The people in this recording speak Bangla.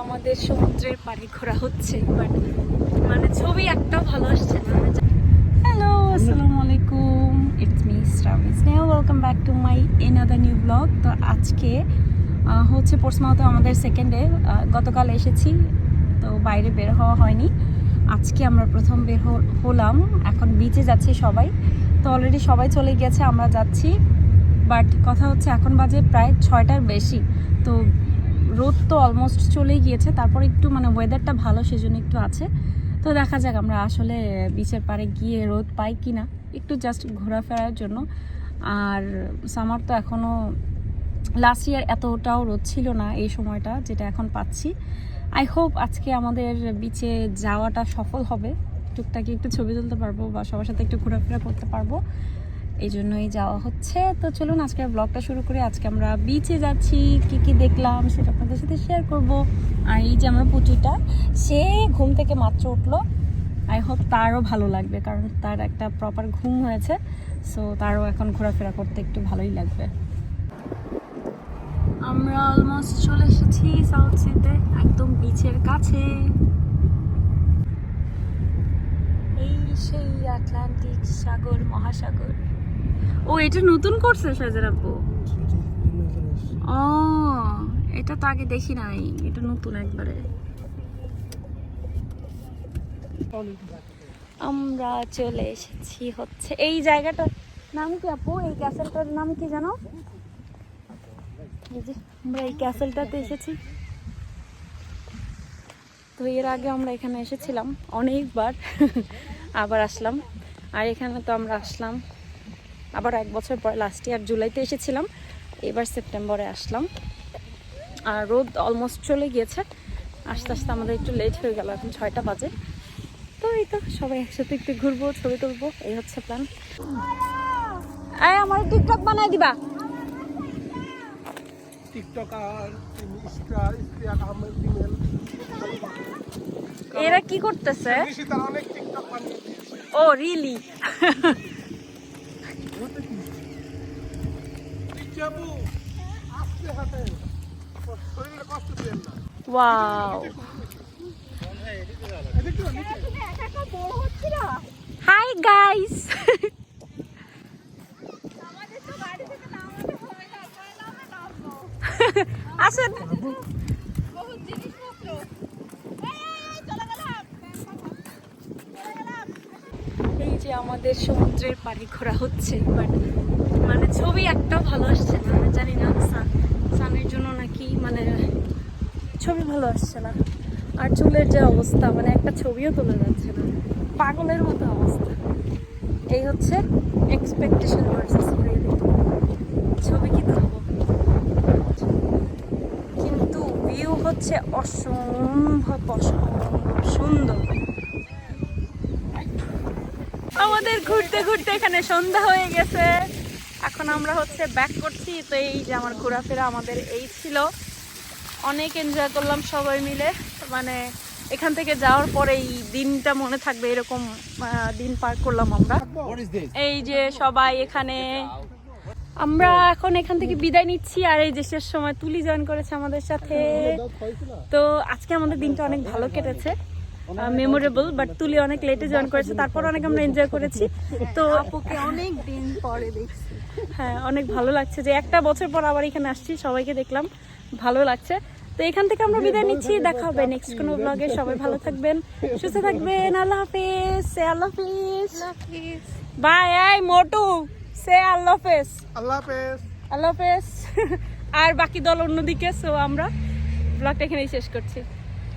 আমাদের সমুদ্রের পাড়ে ঘোরা হচ্ছে বাট মানে ছবি একটাও ভালো আসছে না। হ্যালো আসসালামু আলাইকুম। It's me Shraboni Sneha welcome back to my another new blog তো আজকে হচ্ছে পোর্সমাউথে আমাদের সেকেন্ডে গতকাল এসেছি, তো বাইরে বের হওয়া হয়নি। আজকে আমরা প্রথম বের হলাম, এখন বিচে যাচ্ছি সবাই। তো অলরেডি সবাই চলে গেছে, আমরা যাচ্ছি বাট কথা হচ্ছে এখন বাজে প্রায় ছয়টার বেশি। তো রোদ তো অলমোস্ট চলেই গিয়েছে, তারপর একটু মানে ওয়েদারটা ভালো সেজন্য একটু আছে। তো দেখা যাক আমরা আসলে বিচের পাড়ে গিয়ে রোদ পাই কি না একটু জাস্ট ঘোরাফেরার জন্য। আর সামার তো এখনও লাস্ট ইয়ার এতটাও রোদ ছিল না এই সময়টা যেটা এখন পাচ্ছি। আই হোপ আজকে আমাদের বিচে যাওয়াটা সফল হবে। টুকটাকি একটু ছবি তুলতে পারব বা সবার সাথে একটু ঘোরাফেরা করতে পারব। এই জন্যই যাওয়া হচ্ছে। তো চলুন আজকের ব্লগটা শুরু করি। আজকে আমরা বিচে যাচ্ছি। কি কি দেখলাম সেটা আপনাদের সাথে শেয়ার করব। আর এই যে আমার পুচুটা সে ঘুম থেকে মাত্র উঠল। আই হোপ তারও ভালো লাগবে, কারণ তার একটা প্রপার ঘুম হয়েছে। সো তারও এখন ঘোরাফেরা করতে একটু ভালোই লাগবে। আমরা অলমোস্ট চলে এসেছি সাউথ সিতে একদম বিচের কাছে। এই সেই আটলান্টিক সাগর, মহাসাগর। ও, এটা নতুন করছে সাজার আপু ও, এটা তো আগে দেখি নাই। এটা নতুন একবারে। আমরা চলে এসেছি হচ্ছে এই জায়গাটার নাম কি আপু? এই ক্যাসেলটার নাম কি জানো? আমরা এই ক্যাসেলটাতে এসেছি। তো এর আগে আমরা এখানে এসেছিলাম অনেকবার, আবার আসলাম। আর এখানে তো আমরা আসলাম। আবার এক বছর পর লাস্ট ইয়ার জুলাইতে এসেছিলাম। এবার সেপ্টেম্বরে আসলাম। আর রোদ অলমোস্ট চলে গিয়েছে। আস্তে আস্তে আমাদের একটু লেট হয়ে গেল এখন ছয়টা বাজে। তো এই তো সবাই একসাথে একটু ঘুরবো ছবি তুলবো এই হচ্ছে প্ল্যান এই আমার টিকটক বানাই দিবা। ইমেল এরা কি করতেছে? টিকটক ও রিলি যাব। আস্তে হাঁটে। শরীরে কষ্ট পেন না। ওয়াও। Hi guys. আসেন। এই যে আমাদের সমুদ্রের পাড়ে ঘোরা হচ্ছে বাট মানে ছবি একটা ভালো আসছে না আমি জানি না সান সানের জন্য নাকি মানে ছবি ভালো আসছে না। আর চুলের যে অবস্থা মানে একটা ছবিও তোলা যাচ্ছে না। পাগলের মতো অবস্থা। এই হচ্ছে এক্সপেকটেশন ভার্সেস ছবি কি তুলবো কিন্তু ভিউ হচ্ছে অসম্ভব অসম্ভব সুন্দর। আমাদের ঘুরতে ঘুরতে এখানে সন্ধ্যা হয়ে গেছে। এখন আমরা হচ্ছে ব্যাক করছি। তো এই যে আমার ঘোরাফেরা আমাদের এই ছিল। অনেক এনজয় করলাম সবাই মিলে। মানে এখান থেকে যাওয়ার পরে এই দিনটা মনে থাকবে এরকম দিন পার করলাম আমরা। এই যে সবাই এখানে। আমরা এখন এখান থেকে বিদায় নিচ্ছি আর এই যে শেষ সময় তুলি জয়েন করেছে আমাদের সাথে। তো আজকে আমাদের দিনটা অনেক ভালো কেটেছে। মেমোরেবল বাট তুলি অনেক লেটে জয়েন করেছে। তারপর অনেক আমরা এনজয় করেছি। তো আপুকে অনেক দিন পরে দেখছি। হ্যাঁ অনেক ভালো লাগছে যে একটা বছর পর আবার এখানে আসছি সবাইকে দেখলাম। ভালো লাগছে। তো এখান থেকে আমরা বিদায় নিচ্ছি। দেখা হবে নেক্সট কোনো ব্লগে সবাই ভালো থাকবেন সুস্থ থাকবেন। আল্লাহ হাফিজ। সে আল্লাহ হাফিজ। বাই আই মোটু। সে আল্লাহ হাফেজ। আল্লাহ হাফেজ। আল্লাহ হাফেজ। আর বাকি দল অন্যদিকে সো আমরা ব্লগটা এখানেই শেষ করছি।